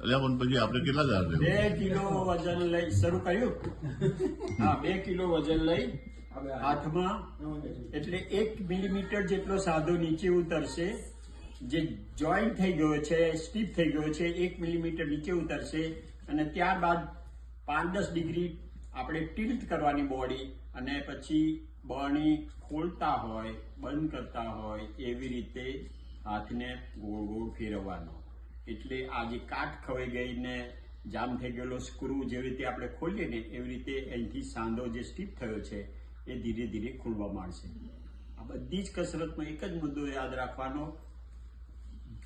પણ પછી આપણે કેટલા દાડા બે કિલો વજન લઈ, શરૂ કર્યું? હા, બે કિલો વજન લઈ, હાથમાં, એટલે એક મિલીમીટર જેટલો સાધો નીચે ઉતરશે, જે જોઈન્ટ થઈ ગયો છે સ્ટીપ થઈ ગયો છે, એક મિલીમીટર નીચે ઉતરશે, અને ત્યારબાદ પાંચ દસ ડિગ્રી આપણે ટિલ્ટ કરવાની બોડી અને પછી બણી ખોલતા હોય, બંધ કરતા હોય, એવી રીતે હાથને ગોળ ગોળ ફેરવવાનો. એટલે આ જે કાટ ખવાઈ ગઈને જામ થઈ ગયેલો સ્ક્રૂ જેવી રીતે આપણે ખોલીએ ને એવી રીતે અહીંથી સાંધો જે સ્ટીપ થયો છે, એ ધીરે ધીરે ખુલવા માંડશે. આ બધી જ કસરતમાં એક જ મુદ્દો યાદ રાખવાનો.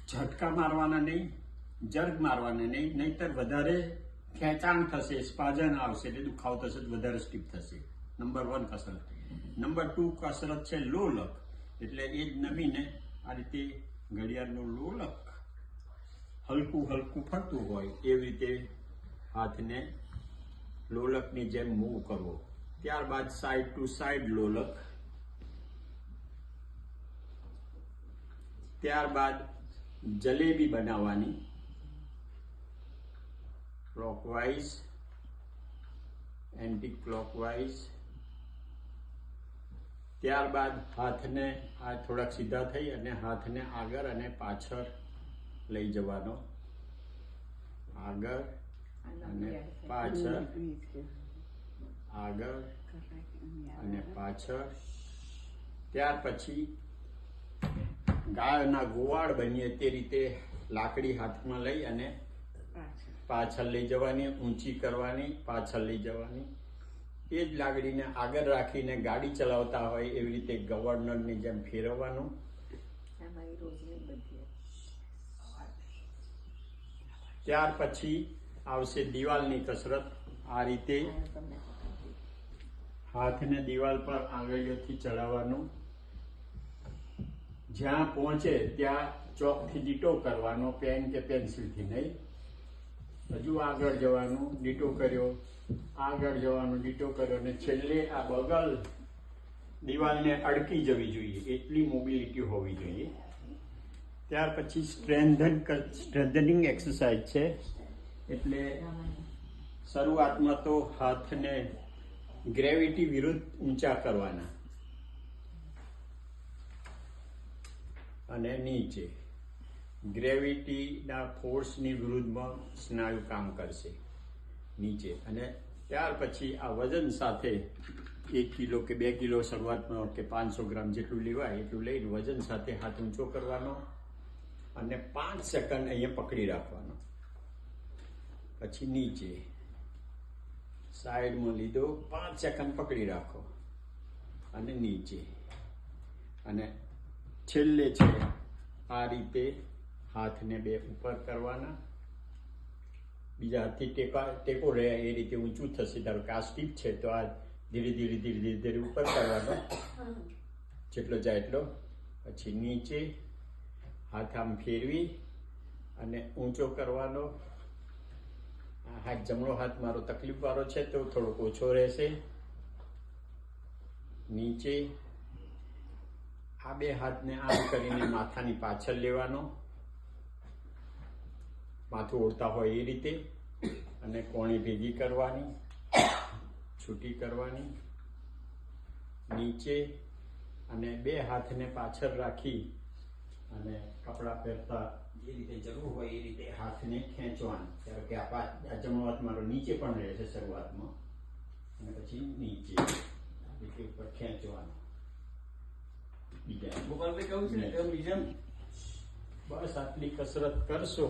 ઝટકા મારવાના નહીં, જર્ગ મારવાના નહીં, નહીતર વધારે ખેંચાણ થશે, સ્પાજન આવશે, એટલે દુખાવો થશે વધારે સ્ટીપ થશે. નંબર વન કસરત. નંબર ટુ કસરત છે લો લક એટલે એ જ નમીને આ રીતે ઘડિયાળનું લોલક હલકું હલકું ફરતું હોય એવી રીતે હાથને લોલકની જેમ મૂવ કરવો. ત્યારબાદ સાઈડ ટુ સાઈડ લોલક. ત્યારબાદ જલેબી બનાવવાની. ક્લોકવાઇઝ એન્ટી ક્લોકવાઇઝ ત્યારબાદ હાથને આ થોડાક સીધા થઈ અને હાથને આગળ અને પાછળ લઈ જવાનો. આગળ અને પાછળ આગળ અને પાછળ ત્યાર પછી ગાયના ગોવાળ બનીએ તે રીતે લાકડી હાથમાં લઈ અને પાછળ. લઈ જવાની ઊંચી કરવાની પાછળ લઈ જવાની. એ જ લાકડીને આગળ રાખીને ગાડી ચલાવતા હોય એવી રીતે ગવર્નરની જેમ ફેરવવાનું. રોજની બધી ત્યાર પછી આવશે દિવાલની કસરત. આ રીતે હાથને દિવાલ પર આંગળીઓથી ચડાવવાનું. જ્યાં પહોંચે ત્યાં ચોકથી ડીટો કરવાનો, પેન કે પેન્સિલથી નહીં. હજુ આગળ જવાનું, ડીટો કર્યો. આગળ જવાનું, ડીટો કર્યો અને છેલ્લે આ બગલ દિવાલને અડકી જવી જોઈએ. એટલી મોબિલિટી હોવી જોઈએ. ત્યાર પછી સ્ટ્રેન્થન સ્ટ્રેન્થનિંગ એક્સરસાઇઝ છે. એટલે શરૂઆતમાં તો હાથને ગ્રેવિટી વિરુદ્ધ ઊંચા કરવાના અને નીચે. ગ્રેવિટીના ફોર્સની વિરુદ્ધમાં સ્નાયુ કામ કરશે નીચે. અને ત્યાર પછી આ વજન સાથે એક કિલો કે બે કિલો શરૂઆતમાં કે પાંચસો ગ્રામ જેટલું લેવાય એટલું લઈને વજન સાથે હાથ ઊંચો કરવાનો અને પાંચ સેકન્ડ અહીંયા પકડી રાખવાનો. પછી નીચે. સાઈડમાં લીધો પાંચ સેકન્ડ પકડી રાખો. અને નીચે. અને છેલ્લે છે આ રીતે હાથને બે ઉપર કરવાના. બીજા હાથથી ટેકા ટેકો રહે એ રીતે ઊંચું થશે. ધારો કે આ સ્ટીપ છે તો આ ધીરે ધીરે ધીરે ધીરે ધીરે ઉપર કરવાનો. જેટલો જાય એટલો. પછી નીચે. હાથ આમ ફેરવી અને ઊંચો કરવાનો. હાથ જમણો હાથ મારો તકલીફ વાળો છે તો થોડોક ઓછો રહેશે. નીચે આ બે હાથને આમ કરીને માથાની પાછળ લેવાનો. માથું ઓળતા હોય એ રીતે અને કોણી ભેગી કરવાની, છૂટી કરવાની. નીચે અને બે હાથને પાછળ રાખી અને કપડાં પહેરતા જે રીતે જરૂર હોય એ રીતે હાથને ખેંચવાનું. ત્યારે કે આ જમણો હાથ મારો નીચે પણ રહે છે શરૂઆતમાં. અને પછી નીચે રીતે ઉપર ખેંચવાનું. બીજા ગોપાલભાઈ કહું છે બીજા. બસ આટલી કસરત કરશો